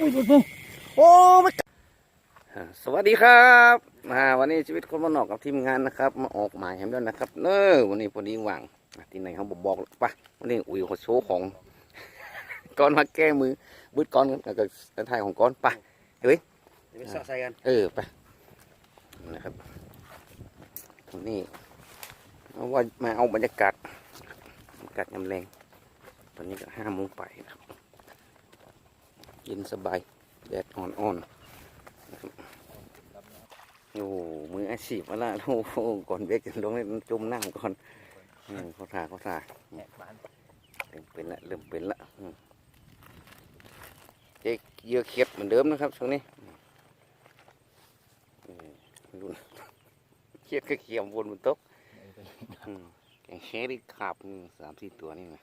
อุ้ยดูโอ้ไม่สวัสดีครับมาวันนี้ชีวิตคนบ้านนอกกับทีมงานนะครับ มาออกหมายแฮมด้วยนะครับ เนอวันนี้พอดีว่างที่ไหนเขาบอกบอกปะวันนี้อุ้ยเขาโชว์ของก้อนมาแก้มือบืดก้อนกับกับไทยของก้อนปะเดี๋ยไปสอดใส่กันเออไปนะครับวันนี้เอาว่ามาเอาบรรยากาศบรรยากาศยามแรงตอนนี้ก็ห้าโมงไปนะครับ เย็นสบาย แดดอ่อนๆนะครับโอ้มืออาชีพมาละโอ้โหก่อนเบรกจะลงเลยมันจมน้ำก่อนเขาท่าเขาท่าเริ่มเป็นละเริ่มเป็นละเจ๊เยื่อเขียดเหมือนเดิมนะครับช่วงนี้รุ่นเขียดก็เขียมวนบนโต๊ะอืมแกงแค่ได้ขาบสามสี่ตัวนี่นะ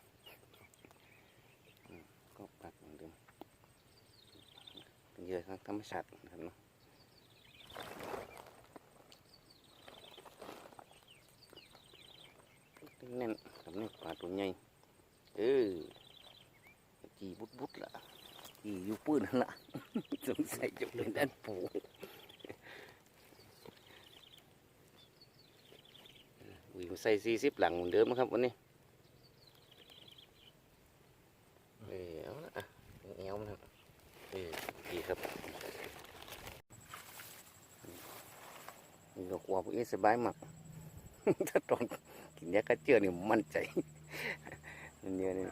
ก็ปัก เหมือนเดิมเป็นเยื่อทางธรรมชาตินะครับเนาะแน่นสำเนียปลาตัวใหญ่เออจีบุดบุดละจีอยู่ปืนนั่นละสงสัยจะเป็นด้านปูวิ่งใส่สี่สิบหลังเหมือนเดิมครับวันนี้เออเอาละอะเอวมันครับเออดีครับนี่ ก็กลัวพวกนี้สบายมากถ้าตอนกินยากระเจือนี่มั่นใจมันเยอะนี่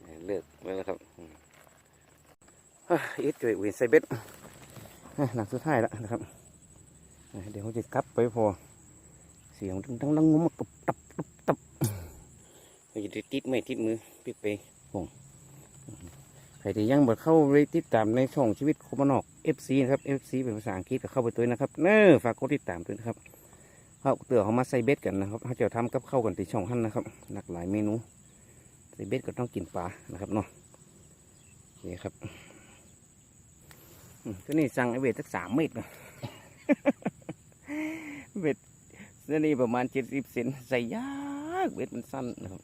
เออเลิกไปแล้วครับอืมอะอีทจ่วยอุ่นใส่เบ็ดอะหลังสุดท้ายแล้วนะครับ เดี๋ยวเขาจะกลับไปพอ เสียงดังดังดังมตุบตับตุบตับเขาจะติดไม่ติดมือปิดไปผงใครที่ยังบ่เข้าไปติดตามในช่องชีวิตคมนอก FC นะครับ FC เป็นภาษาอังกฤษก็เข้าไปตัวนะครับเน้อฝากกดติดตามด้วยนะครับเขาเตือเขามาใส่เบ็ดกันนะครับเขาจะทำกับข้าวกันที่ช่องหั่นนะครับ หลากหลายเมนูใส่เบ็ดก็ต้องกินปลานะครับเนาะโอเคครับอืมตัวนี้สั่งไอเบ็ดสักสามเมตรนะเบ็ดตัวนี้ประมาณเจ็ดสิบเซนใส่ยากเบ็ดมันสั้นนะครับ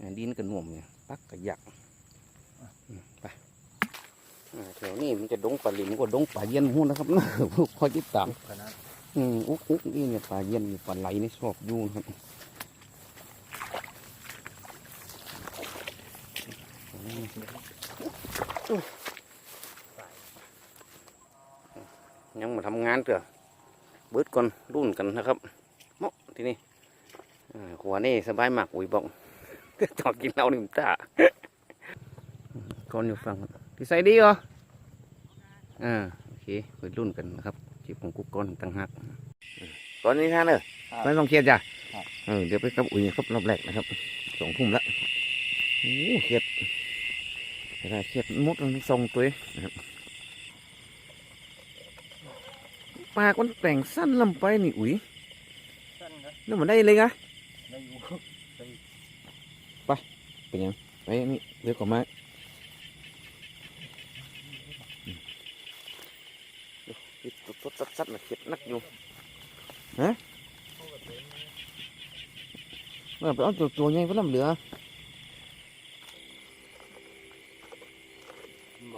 อ่าดินก็หน่วมเนี่ยปักก็ยักไป แถวนี้มันจะดงปลาหลิมกว่าดงปลาเย็นหูนะครับนะคอยติดตามขนาดอืมอุ๊กอุ๊กนี่เนี่ยปลาเย็นปลาไหลนี่ชอบอยู่นะครับยังมาทำงานเถอะเบิดก่อนรุ่นกันนะครับเหมาะที่นี่อ่าหัวนี่สบายมากอุ้ยบอกต่อกินเหล้านิ่มตาก่อนอยู่ฟัง ที่ใส่ดีเหรออ่าโอเคไปรุ่นกันนะครับจีบของกุ๊กก้อนต่างหากตอนนี้ท่านเนอะไม่ต้องเครียดจ้ะเออเดี๋ยวไปกับอุ้ยครับรอบแรกนะครับสองทุ่มละโอ้เครียดเวลาเครียดมดมันทรงตัวเองนะครับปากมันแต่งสั้นลำไปนี่อุ้ยสั้นนะแล้วมันได้เลยกะไม่อยู่เป็นยังไปนี่เรียกก่อนมาติด ตุ๊ดซัดๆนะเข็ดนักอยู่ฮะเมื่อไปเอาตัวตัวใหญ่ก็ลำเหลือ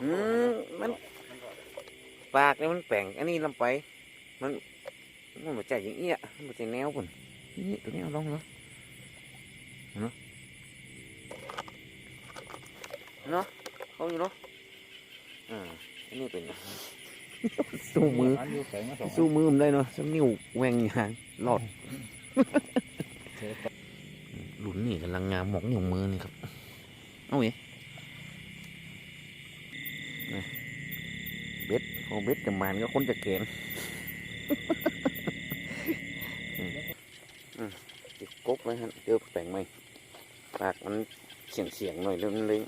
อืมมันปากเนี่ยมันแป่งอันนี้ลำไป มันมันมาใจอย่างเอี้ยมันมาใจแนวปุ่นนี่ตัวนี้เอาลองเหรอเนาะเนาะเขาอยู่เนาะอ่าอันนี้เป็น สู้มืออันอยู่แข็งมาสองสู้มือมันได้เนาะสักนิ้วแหวงอย่างหลอดหลุนนี่กำลังงามหมอกนิ้วมือนี่ครับ เอาไงนี่เบ็ดพอเบ็ดจะมานก็คนจะเกณฑ์อืมอืมติดกกเลยฮะเจอแปลงไหมปากมันเสียงเสียงๆหน่อยเรื่องเล็ง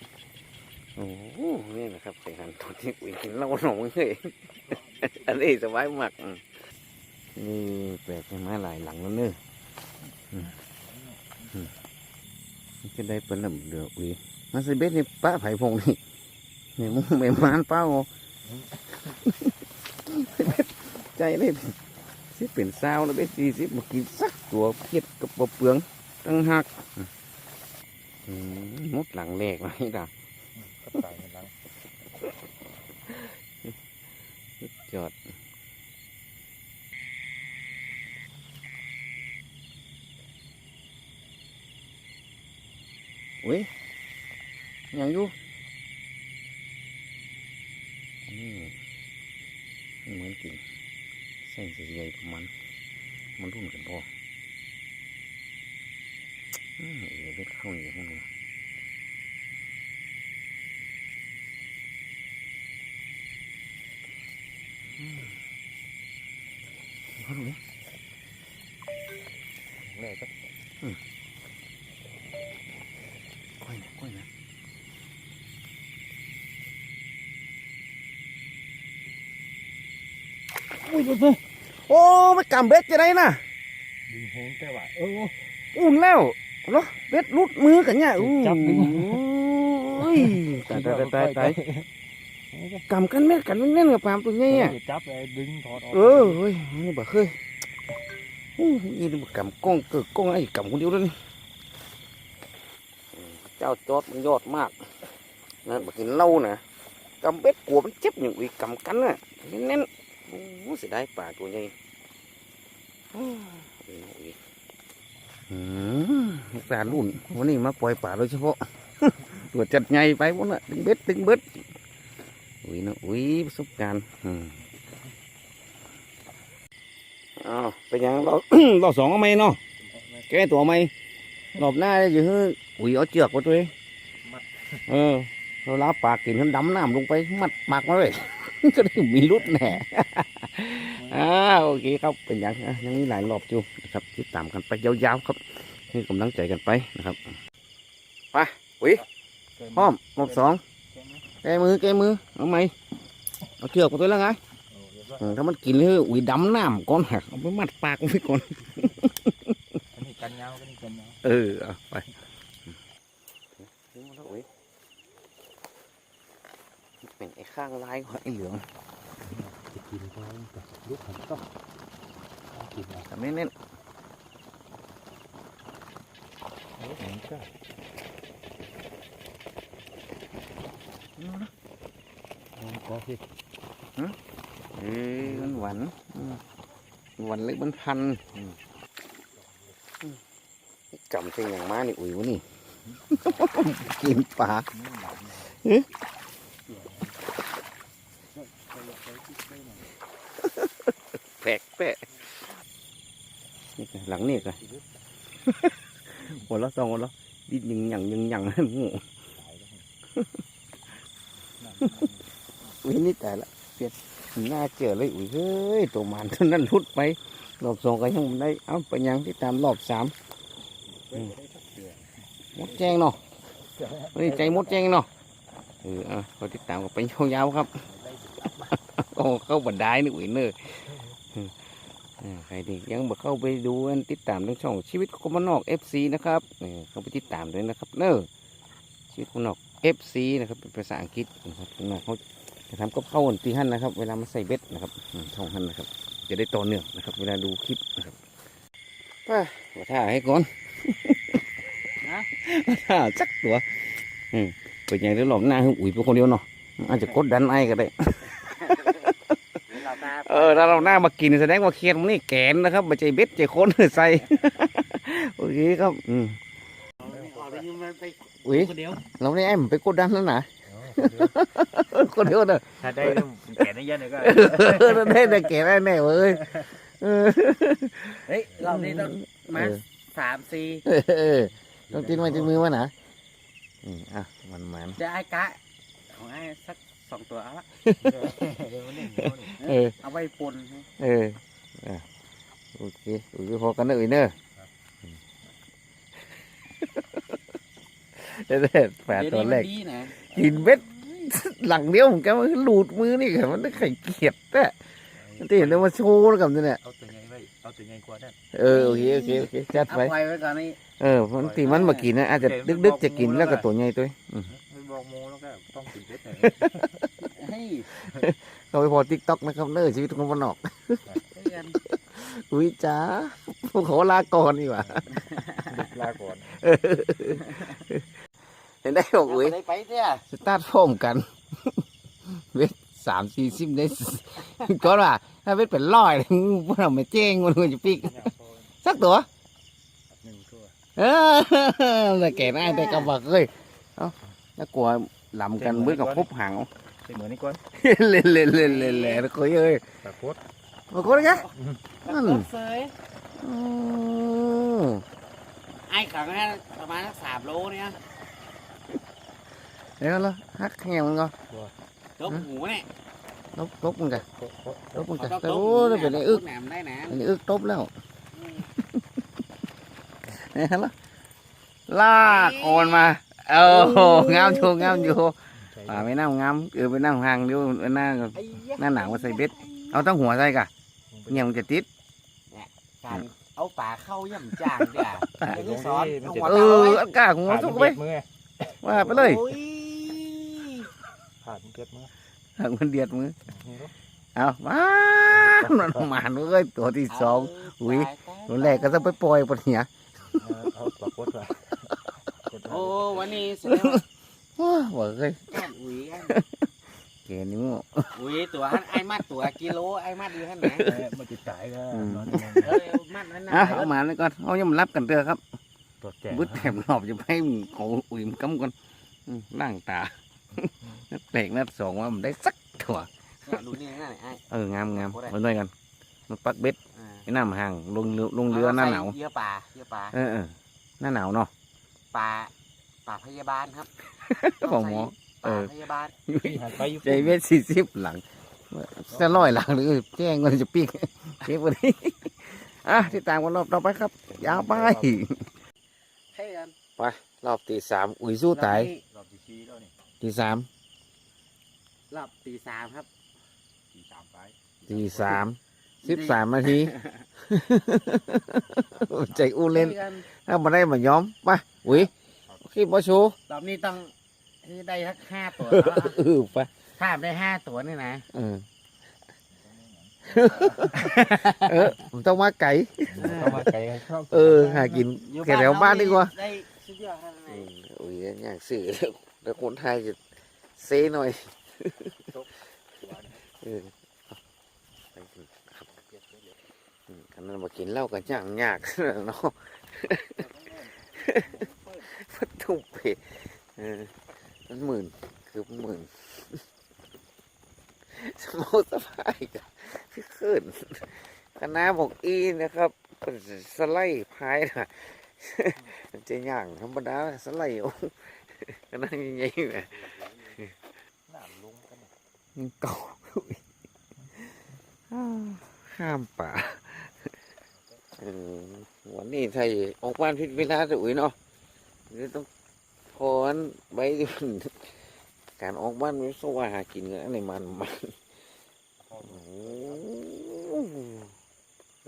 โอ้โหนี่นะครับไปหันตอนที่อุ้ยกินเหล้าหนองเลยอันนี้สบายมากนี่แปลกไหมหลายหลังแล้วเนอะอืมอืมมันจะได้เป็นลำเดืออุ้ยมันส่เบ็ดนี่ป้าไผ่พงนี่เนี่ยมึงไม่มานเป้าใจเลยสิเป็นสาวแล้วเบ็ดสี่สิบมากินสักตัวเพียดกับบ่เปลืองตั้งหักอืมมดหลังแรกไว้ดาก็ตายกันแล้ว ยอด อุ้ยยังอยู่นี่เหมือนกินเส้นสีใหญ่ประมัน มันรุ่นกันพออืมเดี๋ยวไปเข้าอยู่ข้างในอืม เข้าดูดิแรกก็ก้อยนะก้อยนะอุ้ยดูสิโอ้ไม่กำเบ็ดจะได้น่ะดึงโหงแต่ว่าเอออุ่นแล้วเหรอเบ็ดรุดมือกันเนี่ยอู้จับดึงอุ้ยตาย กำกันเม็ดกันแน่นๆกับปามตัวนี้อะจับเลยดึงถอดออก เออเฮ้ยนี่บ่เคยอู้ยี่นี่บ่กำกล้องเกิดกล้องไอ้กำคนเดียวเลยนี่เจ้าจอดมันยอดมากนั่นบ่กินเหล้านะกำเบ็ดกลัวมันเจ็บอย่างอีกกำกันน่ะแน่นๆโอ้เสียดายป่าตัวใหญ่อ้าวอีน้อยอืมปลาลุ่นวันนี้มาปล่อยป่าโดยเฉพาะตัวจัดใหญ่ไปวะน่ะดึงเบ็ดดึงเบ็ด อุ้ยนะอุ้ยประสบการณ์อืมอ้าวเป็นยังรอบ รอบสองไหมเนาะแก้ตัวไหมรอบหน้าได้อยู่เฮ้ยอุ้ยเอาเจือกมาตัวเองเออเราล้าปากกินท่าดำน้ำลงไปมัดปากมาเลยจะได้มีรุดแน่อ่าโอเคครับเป็นอยังอะยังมีหลายรอบอยู่นะครับติดตามกันไปยาวๆครับให้กำลังใจกันไปนะครับไปอุ้ยพร้อมรอบสอง แกมือแกมือเอาไหมเอาเชือกมาตัวแล้วไงถ้ามันกินเลยอุ้ยดำน้ำก่อนหักเอาไปมัดปากมันไปก่อนนี่กันยาวกันนี่กันยาวเออเอาไปเป็นไอ้ข้างลายของไอ้เหลืองจะกินก็ลูกหันต้องกินอะทำเน้นลูกหันก็ ๆก็คือเออมันหวานอืมหวานเล็กมันพันอืมอืมกำเส้นอย่างมานี่อุ้ยวะนี่ กินปลาแปลกแปะนี่ไงหลังนี่ไงหัวเราะสองหัวเราะดิ้นยังหยังยังหยังงู อุ้ยนี่แต่ละเปลี่ยนหน้าเจอเลยอุ้ยเฮ้ยตัวมันเท่านั้นรุดไปรอบสองก็ยังไม่ได้เอาไปยังที่ตามรอบสามมดแจ้งเนาะนี่ใจมดแจ้งเนาะเออเอาติดตามกันไปยาวๆครับโอ้เข้าบันไดนี่อุ้ยเนอะใครที่ยังบ่เข้าไปดูอันติดตามทางช่องชีวิตคนบ้านอก FC นะครับเออเข้าไปติดตามด้วยนะครับเนอะชีวิตคนนอก FC นะครับเป็นภาษาอังกฤษนะครับคนนอกเขา จะทำกับข้าวตีหั่นนะครับ เวลามาใส่เบ็ดนะครับอืมช่องหั่นนะครับ จะได้ต่อเนื่องนะครับ เวลาดูคลิปนะครับไปมาท่าให้ก่อนนะมาท่าจักตัวอืมเป็นอย่างเดียวหลอมหน้าให้อุ้ยเป็นคนเดียวเนาะอาจจะกดดันไอ้ก็ได้เราตาเออถ้าเราหน้ามากินแสดงว่าเคียนมันนี่แกนนะครับไม่ใช่เบ็ดใจคนใส่โอเคครับอืมเอาไปยืมไปอุ้ยคนเดียวเราได้ไอ้มันไปกดดันแล้วนะ คนเดียวเนอะถ้าได้แกนได้ยันเลยก็เออได้แต่แกได้แน่เว้ยเออเฮ้ยรอบนี้ต้องมาเออสามสี่เออต้องจิ้นมาจิ้นมือมานะอืมอะมันมันจะไอ้กะของไอ้สักสองตัวเอาละเออเอาไว้ปนเอออะโอเคโอเคพอกันเนอะอุ้ยเนอะ เด็ดแปดตัวแรกดีนะกินเบ็ดหลังเดียวผมแกมันหลุดมือนี่ค่ะมันได้ไข่เกียดแต่ที่เห็นแล้วมาโชว์แล้วกับนี่เนี่ยเอาตัวใหญ่ไว้เอาตัวใหญ่กว่านั้นเออโอเคโอเคโอเคจัดเอาไปไว้ไว้ก่อนนี่เออบางทีมันมากินนะอาจจะดึกๆจะกินแล้วก็ตัวใหญ่ตัวอืมไม่บอกโมแล้วก็ต้องติดเบ็ดหน่อยเฮ้ยเขาไปพอทิกต็อกนะครับเนอชีวิตของมันออกเพื่อนอุ้ยจ้าผมขอลาก่อนดีกว่าลาก่อนเห็นได้บอกอุ้ยได้ไปเนี่ยสตาร์ทพร้อมกันเบ็ดสามสี่สิบได้ก็ว่า ถ้าเป็นเป็นร้อยพวกเราไม่เจ้งมันควรจะปีกเนี่ยพอสักตัวหนึ่งตัวเออแต่แก่ได้แต่กระบอกเลยเอ้าน่ากลัวลำกันเมื่อกับพบหางใส่เหมือนนี่ก่อนเล่นเล่นเล่นเล่นเล่นคุยเอ้ยปลาโคตรมาคุยกันนั่นรถเฟยอืมไอ้ขังแค่ประมาณสักสามโลเนี่ย เดี๋ยวละฮักแง่มันก็ ยกหูเนี่ย ลบลบมันกัน โคตรโคตร ลบมันกัน เขา แต่ ต้อง โอ้ยเป็นไอ้อึก แหนมได้นะ อันนี้อึกตบแล้วเนี่ยละลากโอนมาเอองามอยู่งามอยู่ ใส่ ป่าไม่นั่งงามเออไปนั่งห่างเดี๋ยวหน้า ไอ้ยะ หน้าหนาวมาใส่เบ็ด เอาตั้งหัวใส่กะเนี่ยมันจะติด การเอาปลาเข้าย่ำจางเดี๋ยวเดี๋ยวนี้สอนเอาหัว เอ เตา อ ไว้ อากาศหัว ผ่าน สุก มัน ไป เจ็บมือ ว่าไปเลย โอ้ยผ่านมันเจ็บมือหางมันเดียดมือนี่เนาะเอามามันมาเอ้ยตัวที่สองอุ้ยตัวแรกก็ต้องไปปล่อยปะเนี่ยเอาเอาปลาโคตรมาโคตรมาโอ้วันนี้แสดงว่าว้าบอกเลยแอนอุ้ยแอนเกนิ้วอุ้ยตัวหันไอ้มัดตัวกิโลไอ้มัดอยู่ท่านไหนเอ้ยมันจะตายก็อืมนอนนอนเออมัดนั่นน่ะอะเอามาเลยก่อนเอายังมารับกันเถอะครับตัวแก่บึ้ดแถมรอบจะให้มันของอุ่ยมันกำก่อนอืมล่างตา นัดแปลกนัดสองว่ามันได้สักถั่วเนี่ยดูนี่นั่นแหละไอ้เอองามงามโอ้ได้มาด้วยกันมาปักเบ็ดอ่าไอ้น้ำห่างลงเรือลงเรือหน้าหนาวเยื่อปลาเยื่อปลาเออเออหน้าหนาวเนาะปลาปลาพยาบาลครับของหมอปลาพยาบาลพี่หันไปอยู่ใจเวทสี่สิบหลังจะร้อยหลังหรือแจ้งมันจะปีกเก็บวันนี้อะที่ตามกันรอบต่อไปครับ ยาวไปให้กันไปรอบตีสามอุ้ยสู้ตายรอบที่สี่แล้วนี่ตีสาม รอบตีสามครับสี่สามไปตีสามสิบสามนาทีใจอู้เล่นให้กันถ้ามาได้มาย้อมไปอุ้ยขี้บอชูรอบนี้ต้องให้ได้สักห้าตัวแล้วนะเออไปถ้าได้ห้าตัวนี่นะเออเออผมต้องมาไก่เข้ามาไกลชอบเออ หากินอยู่แถวบ้านดีกว่าได้สุดยอดขนาดไหนอุ้ยอย่างสื่อแล้วคนไทยจะเซหน่อย เออไปถึงครันนั้นมากินเหล้ากันย่างยากเนาะพัดทุบไปเออมันหมื่นคือหมื่นสมองสบายกันขึ้นคณะบอกอีนะครับสไลด์พายนะจะย่างธรรมดาสไลด์เอาคณะใหญ่ๆนะน้ำลงกันเนี่ ยยังเก่าอยู่อีกอ้ามป่าวันนี้ไทยออกบ้านพิษเวลาจะอุ้ยเนาะเดี๋ยวต้องพอนใบดูการออกบ้านไม่สว่าหากินกันอะไรมันมัน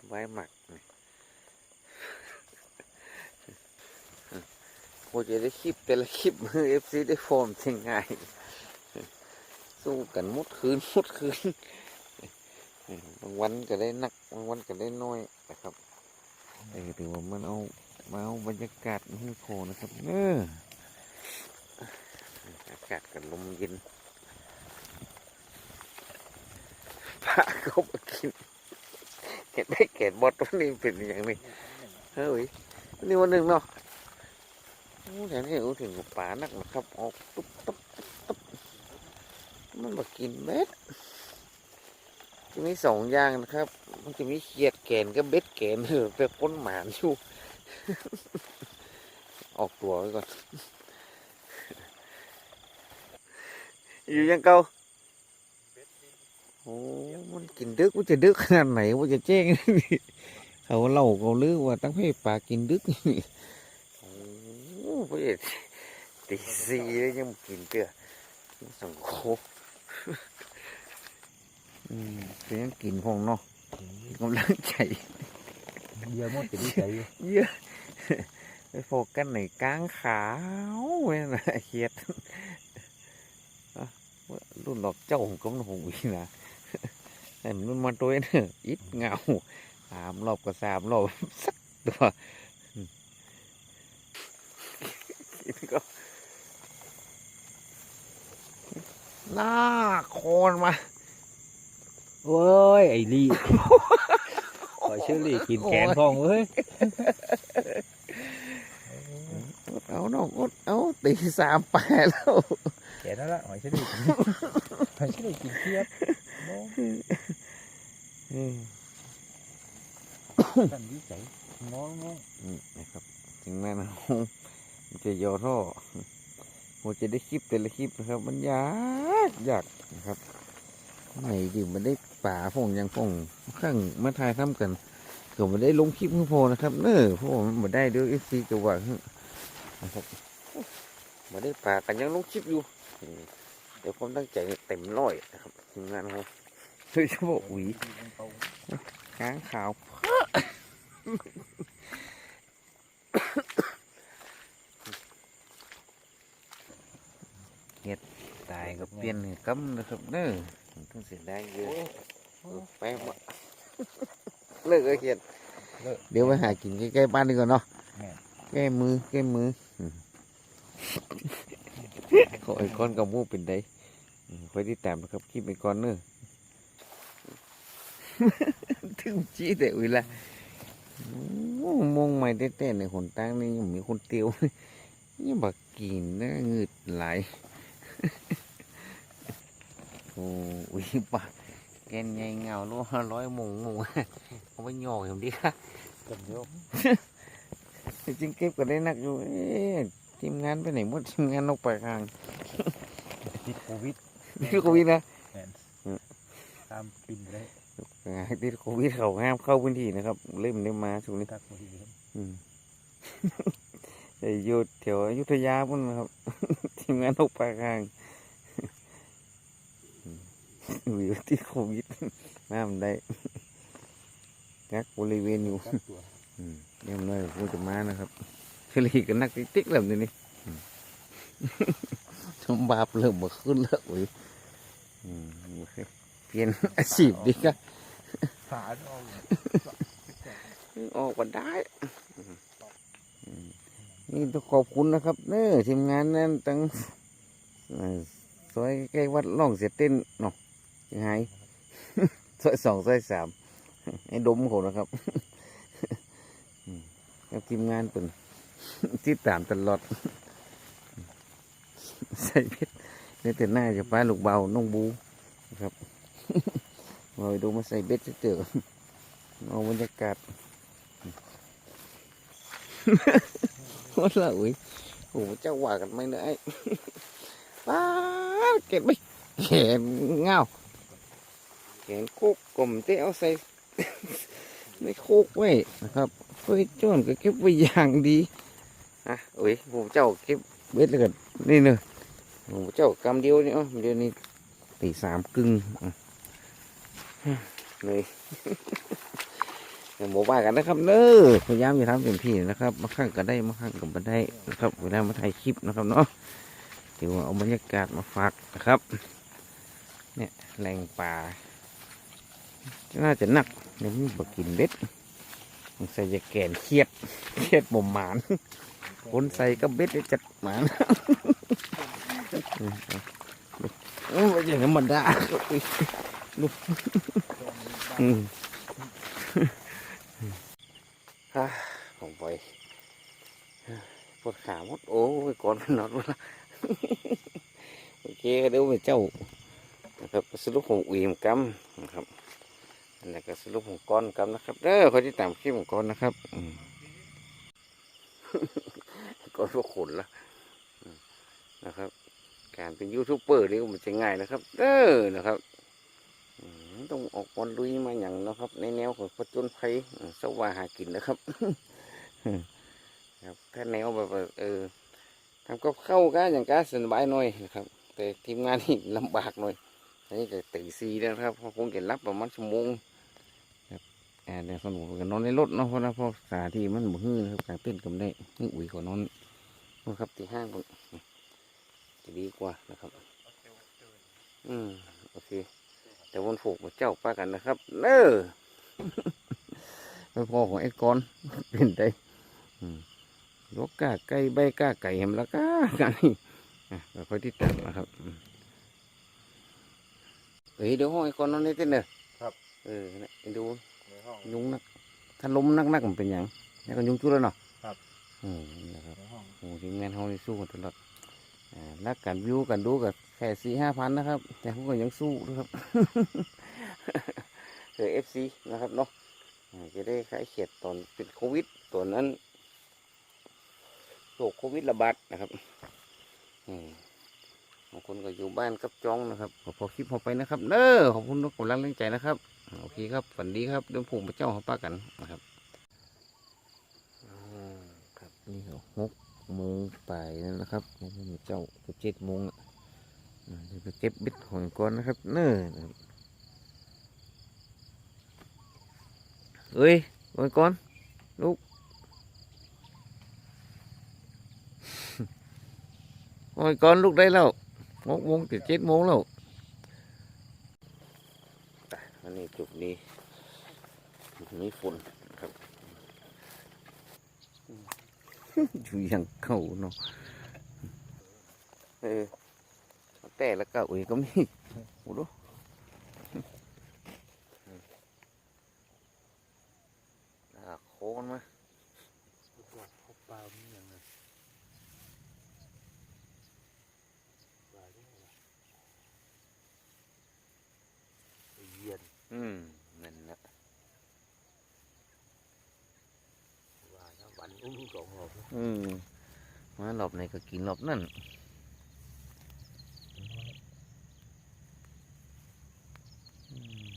ใบหมักโคจะได้คลิปแต่ละคลิปมือเอฟซีได้ฟอร์มยังไง สู้กันมุดคืนมุดคืนบางวันก็ได้นักบางวันก็ได้น้อยนะครับเออถือว่ามันเอามาเอาบรรยากาศให้โคนะครับเอออากาศกับลมเย็นพาเขามากินเห็นได้แกดบอดตัวนี้เป็นอย่างนี้เฮ้ยนี่วันหนึ่งเนาะโอ้แถวนี้เอาถึงกับป่านักนะครับออกตุ๊บตุ๊บ มันมากินเบ็ดจะมีสองอย่างนะครับ มันจะมีเขียดแกนกับเบ็ดแกนเออไปป้นหมานอยู่ ออกตัวไว้ก่อน อยู่ยังเก่าโอ้มันกินดึกว่าจะดึกขนาดไหนว่าจะแจ้งเขาเล่าเขาลือว่าตั้งให้ปลากินดึกโอ้พ่อเอ็ดตีสี่แล้วยังกินเตื้อสังโค อืมเป็นยังกินพองเนาะกำลังใจ เยอะหมดจะดีใจอยู่เยอะไปโฟกัสในกลางขาวเว้ยนะเฮียดอะว่ารุ่นดอกเจ้าผมก็มันหงอีนะแต่มันรุ่นมาตัวเนอะอิดเงาสามรอบก็สามรอบสักตัวอื มกินก็ลากโคนมาโอ้ยไอ้ลี่ขอชื่อลี่กินแกนพองเว้ยเอาน้องอดเอาตีสามแปดแล้วแกนนั่นละหอยชื่อลี่กินหอยชื่อลี่กินเทียบโน้ตั้งดีใจมองมองนี่นะครับถึงแม้นะมันจะย่อท่อผมจะได้คลิปแต่ละคลิปนะครับมันยาก ยากนะครับไม่ดิมันได้ป่าพงยังพงข้างมาทายทำกันเกือบมันได้ลงคลิปเพื่อพนะครับเนอพวกมันมาได้ด้วยเอฟซีกับว่านะครับมาได้ป่ากันยังลงคลิปอยู่ เดี๋ยวความตั้งใจเต็มร้อยนะครับทีมงานของโดยเฉพาะหวีค้างขาว ตายก็เปลี่ยนให้กำนะครับเด้อมันต้องเสียดายเยอะเออไปหมดเลิกก็เขียนเลิกเดี๋ยวไปหากินใกล้ๆบ้านดีกว่าเนาะแม่แก้มือแก้มืออืมขอไอ้ก้อนกับหมูเป็นไดอืมคอยที่ตามนะครับคลิปไอ้ก้อนเนอะถึงจี้แต่อุ้ยละโอ้มองไม่ได้แต่ในหนตั้งนี่ยังมีคนเตียวนี่บักกินนะเงืดไหลาย โอ้ยปะแกนใหญ่เงาล้อร้อยหมงหมูเอาไปหย่ออย่างดีค่ะจนโยกจริงๆเก็บก็ได้นักอยู่เอ๊ะทีมงานไปไหนหมดทีมงานนกไปกลางติดโควิดติดโควิดนะแม่นตามกินเลยอ่าติดโควิดเขาห้ามเข้าพื้นที่นะครับเริ่มได้มาช่วงนี้ทักมาทีครับอืมแต่อยู่แถวอยุธยาพุ่นนะครับ ทีมงานนกไปกลางอืมอยู่ติดโควิดมามันได้กักบริเวณอยู่ทักตัวอืมเรียบร้อยพูดจะมานะครับเฉลี่ยกันนักติ๊กๆแบบนี้นี่อืมชมบาปเริ่มมาขึ้นแล้วอุ้ยอืมโอเคเปลี่ยนอาชีพดีก็ฝาดออกออกมาได้อืม นี่ต้องขอบคุณนะครับเน้อทีมงานนั้นตั้งเอ่อซอยใกล้วัดล่องเสียเต้นเนาะยังไงซอยสองซอยสามให้ดมเขานะครับแล้วทีมงานเป็นที่ตามตลอด ใส่เพชรในแต่หน้าจะป้าลูกเบาน้องบูครับเราไปดูมาใส่เบ็ดจะเจอเอาบรรยากาศ ว่าละอุ้ยโอ้โหเจ้าว่ากันไม่ได้ป้าดเก็บไปแขนเงาแขนโคกกลมเต้เอาใส่ในโคกไว้นะครับเพื่อจ้อนก็เก็บไว้อย่างดีอะอุ้ยผมเจ้าเก็บเบ็ดเลยกันนี่เนอะผมเจ้ากำเดียวนี่เอ๋อเดี๋ยวนี้ตีสามกึ่งอะเลยอ ย่าบอกว่ากันนะครับเนอะพยายามอย่าทำเต็มที่นะครับบางครั้งก็ได้บางครั้งก็ไม่ได้นะครับเวลามาถ่ายคลิปนะครับเนาะเดี๋ยวเอาบรรยากาศมาฝากนะครับ เนี่ยแหล่งป่าน่าจะหนักเดี๋ยวมันบกินเบ็ดใส่จะแกนเครียดเครียดบ่หมานคนใส่ก็เบ็ดได้จัดหมานโอ้ยไม่ใช่ธรรมดาอุ๊ยดูอืม ผมไปปวดขาหมดโอ้ยก่อนมันนอนวะโอเคเดี๋ยวไปเจ้านะครับสรุปของอุยมกำนะครับอันนี้ก็สรุปของก้อนกำนะครับเด้อคนที่ตามคลิปของก้อนนะครับก้อนพวกขนละนะครับ การเป็นยูทูบเบอร์นี่ก็มันจะง่ายนะครับ เด้อนะครับ ต้องออกบอลลุยมาอย่างนะครับ ในแนวของผจญภัยเอ่อสวาหากินนะครับ ครับถ้าแนวแบบเออทำก็เข้าก็อย่างก็สบายหน่อยนะครับ แต่ทีมงานนี่ลำบากหน่อยอันนี้ก็ตีซีแล้วนะครับเพราะคงจะรับประมาณชั่วโมงครับแอนเนี่ยสนุกกันนอนในรถเนาะเพราะนะเพราะสถาที่มันบื้อนะครับการเต้นกับได้นี่อุ้ยขอนอนนะครับที่ห้างพุ่นจะดีกว่านะครับ อืมโอเค แต่วันผูกมาเจ้าป้ากันนะครับ เน้อไปพ่อของไอ้กอนเป็นได้อืมยกก้าไก่ใบก้าไก่เห็นแล้วก้ากันนี่อะไปคอยที่ตามนะครับอืมเฮ้ยเดี๋ยวห้อยก่อนนอนนี่เต้นเนอะครับ เออเนี่ยดูในห้องยุงนักถ้าล้มนักนักๆมันเป็นหยังนี่ก็ยุงจุดแล้วเนาะครับอืมนะครับในห้องโอ้ทีมงานเขานี่สู้กันตลอดอ่า รักกันวิวกันดูกับแค่สี่ห้าพันนะครับ แต่เขาก็ยังสู้นะครับเออฟซีนะครับเนาะอ่าจะได้คลายเขียดตอนเป็นโควิดตัวนั้นโรคโควิดระบาดนะครับอืมบางคนก็อยู่บ้านกับจ้องนะครับขอพอคลิปพอไปนะครับ เน้อขอบคุณทุกกำลังแรงใจนะครับอ่าโอเคครับฝันดีครับเดินผูกพระเจ้าเขาป้ากันนะครับอ่าครับนี่เหรอหก โมงไปนั่นนะครับหกโมงเจ้าก็เจ็ดโมงอะเดี๋ยวไปเก็บบิดหอยก่อนนะครับ เน้อเอ้ยหอยก่อนลูกหอยก่อนลูกได้แล้วหกโมงถึงเจ็ดโมงแล้วอันนี้จุดนี้มีฝนบ อยู่อย่างเก่าเนาะเออแต่แล้วก็อุ้ยก็มีโอ้โหอ่าโคนมา พบปลาไม่ยังไงปลาได้ไงเย็น อืมนั่นนะ ว่าถ้าวันอุ้มสองหอบ อืม มาหลบในก็กินหลบนั่นอืม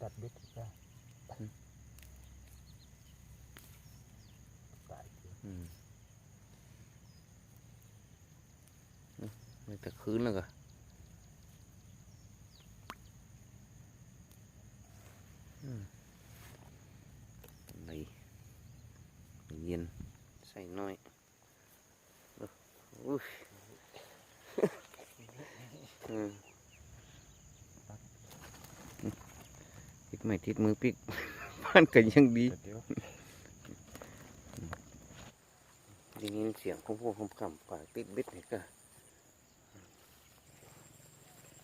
ตัดเบ็ดได้สายอืมไม่แต่คืนแล้วก็อืมไหนเย็นใส่น้อยเด้ออุ้ย อืมปิกไม่ ติดมือปิกบ้านกันยังดียวได้ยินเสียงของพวกคำคำปากติดบิดนี่ก็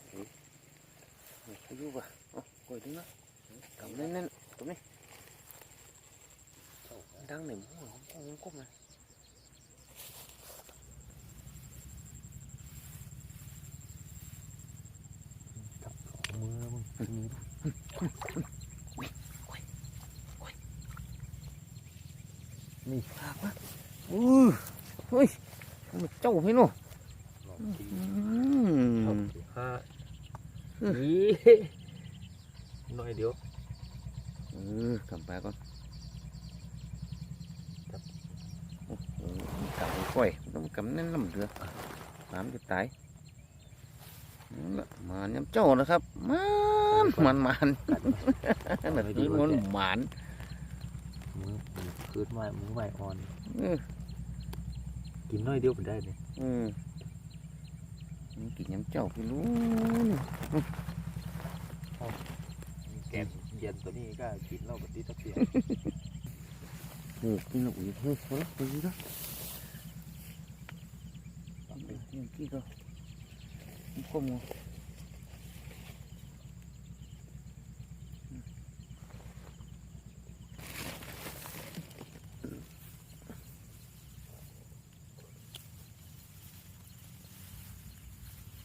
เฮ้ยอายุป่ะอ๋อกดดูนะกำแน่นๆตรงนี้ดังหนึ่งหัวของของก้มนะมือมึงมือนี่พากวะอู้เฮ้ย มันเจ้าให้เนาะหลอกทีอืหลอกมทีห้ายี่หน่อยเดียวเออกำไปก่อนโอ้โหกำก้อยต้องกำแน่นลำเดือน้ำจะตายนั่นล่ะมาน้ำเจ้านะครับ มันมันมันนั่นแหละคือมันหมานมือมือคืนไว้มือไว้อ่อนเออ กินน้อยเดียวเป็นได้เนี่ยเออมันกินน้ำเจ้าไปรู้นี่แกนเย็นตัวนี้ก็กินเหล้าแบบนี้ตะเกียบโอ้กินแล้วอุ้ยเฮ้ยเฮ้ยเฮ้ยนะเดี๋ยวเดี๋ยวกี้ก็มันก็มัว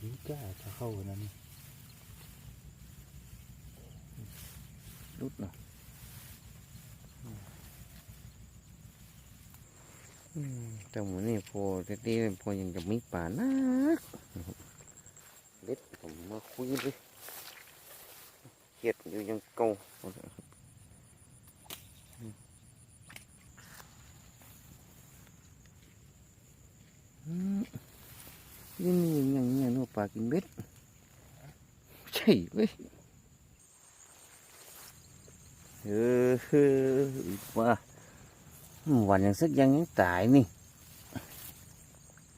นี่แก่จะเข้านะนี่ รุดเนาะอืม แต่หมูนี่พอแต่ดีพอยังจะมีป่านักเด็ดผมมาคุยเลยเห็ดอยู่ยังเก่าเอาเถอะครับอืมอืมนี่นี่อย่างเงี้ยนปลากินเบ็ดใช่เว้ยเออว่าวันยังสักยังยังตายนี่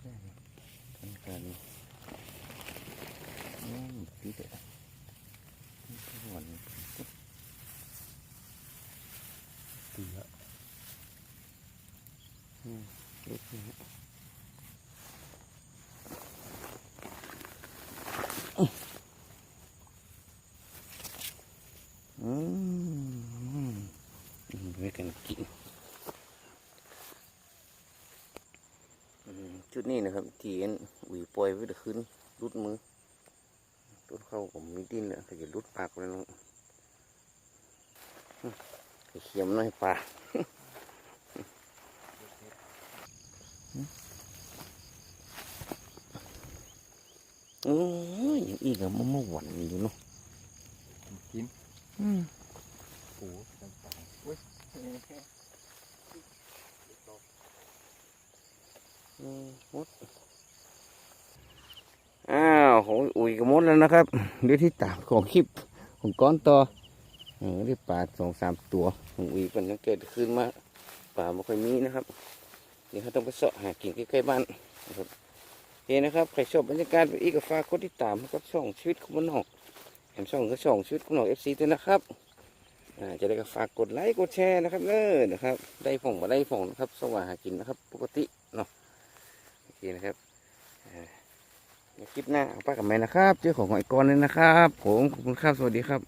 ก็ได้กันกันนี่ปีเด็ดนี่คือวัน ตีละ เล็กนี่อืมไม่กันกินอืม จุดนี้นะครับที่เอ็นหวีปล่อยไว้เดี๋ยวขึ้นรุดมือรุดเข้าผมมีดิ้นเลยแต่อย่ารุดปากเลยน้องอืมไอ้เขียมน้อยปลาโอ้ยยังอีกอะมะม่วงหวานอยู่เนาะกินอืมปูต่างๆอุ้ย อื มดอ้าวโหอุ้ยก็มดแล้วนะครับเดี๋ยวที่ตามของคลิปของก้อนต่อเออได้ปลาสองสามตัวของอุ้ยเป็นยังเกิดขึ้นมาปลาไม่ค่อยมีนะครับเดี๋ยวเขาต้องไปเสาะหากินใกล้ๆบ้านนะครับโอเคนะครับใครชอบบรรยากาศอีกก็ฝากดติดตามนะครับช่องชีวิตคุณนอกแถมช่องก็ช่องชีวิตคุณนอกเอฟซีด้วยนะครับอ่าจะได้ก็ฝากกดไลค์กดแชร์นะครับเออนะครับ ได้ฝงมาได้ฝงนะครับสว่างหากินนะครับ ปกติเนาะ โอเคนะครับในคลิปหน้าเอาป้ากับแม่นะครับเจอของหอยกรเลยนะครับ ผมขอบคุณครับสวัสดีครับ